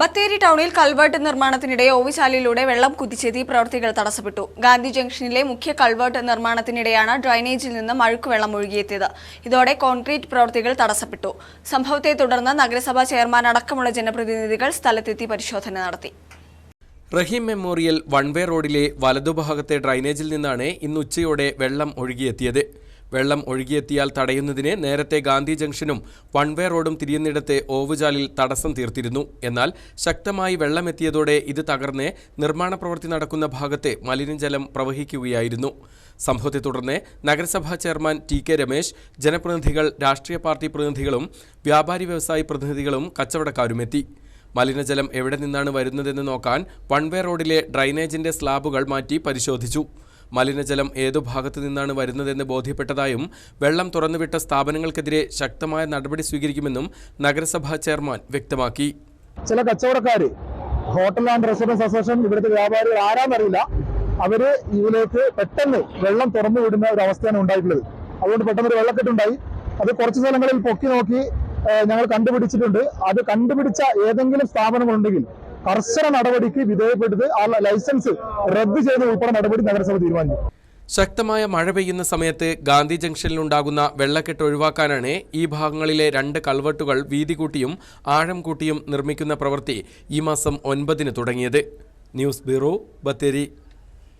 ബത്തേരി ടൗണിൽ കൾവേർട്ട് നിർമ്മാണത്തിനിടെ ഓവിശാലയിലൂടെ വെള്ളം കുതിച്ചെത്തി പ്രവൃത്തികൾ തടസ്സപ്പെട്ടു. ഗാന്ധി ജംഗ്ഷനിലെ മുഖ്യ കൾവേർട്ട് നിർമ്മാണത്തിനിടെയാണ് ഡ്രൈനേജിൽ നിന്ന് മഴുക്കുവെള്ളം ഒഴുകിയെത്തിയത്. ഇതോടെ കോൺക്രീറ്റ് പ്രവൃത്തികൾ തടസ്സപ്പെട്ടു. സംഭവത്തെ തുടർന്ന് നഗരസഭാ ചെയർമാൻ അടക്കമുള്ള ജനപ്രതിനിധികൾ സ്ഥലത്തെത്തി പരിശോധന നടത്തി. റഹീം മെമ്മോറിയൽ വൺവേ റോഡിലെ വലതുഭാഗത്തെ ഡ്രൈനേജിൽ നിന്നാണ് ഇന്ന് ഉച്ചയോടെ വെള്ളം ഒഴുകിയെത്തിയത്. വെള്ളം ഒഴുകിയെത്തിയാൽ തടയുന്നതിന് നേരത്തെ ഗാന്ധി ജംഗ്ഷനും വൺവേ റോഡും തിരിയുന്നിടത്തെ ഓവുചാലിൽ തടസ്സം തീർത്തിരുന്നു. എന്നാൽ ശക്തമായി വെള്ളമെത്തിയതോടെ ഇത് തകർന്ന് നിർമ്മാണ പ്രവൃത്തി നടക്കുന്ന ഭാഗത്തെ മലിനജലം പ്രവഹിക്കുകയായിരുന്നു. സംഭവത്തെ തുടർന്ന് നഗരസഭാ ചെയർമാൻ ടി കെ രമേശ് ജനപ്രതിനിധികൾ രാഷ്ട്രീയ പാർട്ടി പ്രതിനിധികളും വ്യാപാരി വ്യവസായി പ്രതിനിധികളും കച്ചവടക്കാരുമെത്തി. മലിനജലം എവിടെ നിന്നാണ് വരുന്നതെന്ന് നോക്കാൻ വൺവേ റോഡിലെ ഡ്രൈനേജിന്റെ സ്ലാബുകൾ മാറ്റി പരിശോധിച്ചു. മലിനജലം ഏതു ഭാഗത്തു നിന്നാണ് വരുന്നതെന്ന് ബോധ്യപ്പെട്ടതായും വെള്ളം തുറന്നുവിട്ട സ്ഥാപനങ്ങൾക്കെതിരെ ശക്തമായ നടപടി സ്വീകരിക്കുമെന്നും നഗരസഭാ ചെയർമാൻ വ്യക്തമാക്കി. ചില കച്ചവടക്കാർ ഹോട്ടൽ ആൻഡ് റെസിഡൻസ് അസോസിയേഷൻ ഇവിടുത്തെ വ്യാപാരികൾ ആരാന്നറിയില്ല. അവർ ഇതിലേക്ക് പെട്ടെന്ന് വെള്ളം തുറന്നു വിടുന്ന ഒരു അവസ്ഥയാണ് ഉണ്ടായിട്ടുള്ളത്. അതുകൊണ്ട് പെട്ടെന്ന് ഒരു വെള്ളക്കെട്ടുണ്ടായി. അത് കുറച്ച് സ്ഥലങ്ങളിൽ പൊക്കി നോക്കി ഞങ്ങൾ കണ്ടുപിടിച്ചിട്ടുണ്ട്. അത് കണ്ടുപിടിച്ച ഏതെങ്കിലും സ്ഥാപനങ്ങളുണ്ടെങ്കിൽ കർശന നടപടിക്ക് വിധേയപ്പെടുത്തി ആ ലൈസൻസ് റദ്ദ് ചെയ്ത് ഉൾപ്പെടെ നടപടി നഗരസഭ തീരുമാനിച്ചു. ശക്തമായ മഴ പെയ്യുന്ന സമയത്ത് ഗാന്ധി ജംഗ്ഷനിലുണ്ടാകുന്ന വെള്ളക്കെട്ട് ഒഴിവാക്കാനാണ് ഈ ഭാഗങ്ങളിലെ രണ്ട് കൾവെട്ടുകൾ വീതി കൂട്ടിയും ആഴം കൂട്ടിയും നിർമ്മിക്കുന്ന പ്രവൃത്തി ഈ മാസം ഒൻപതിന് തുടങ്ങിയത്. News bureau Bathery.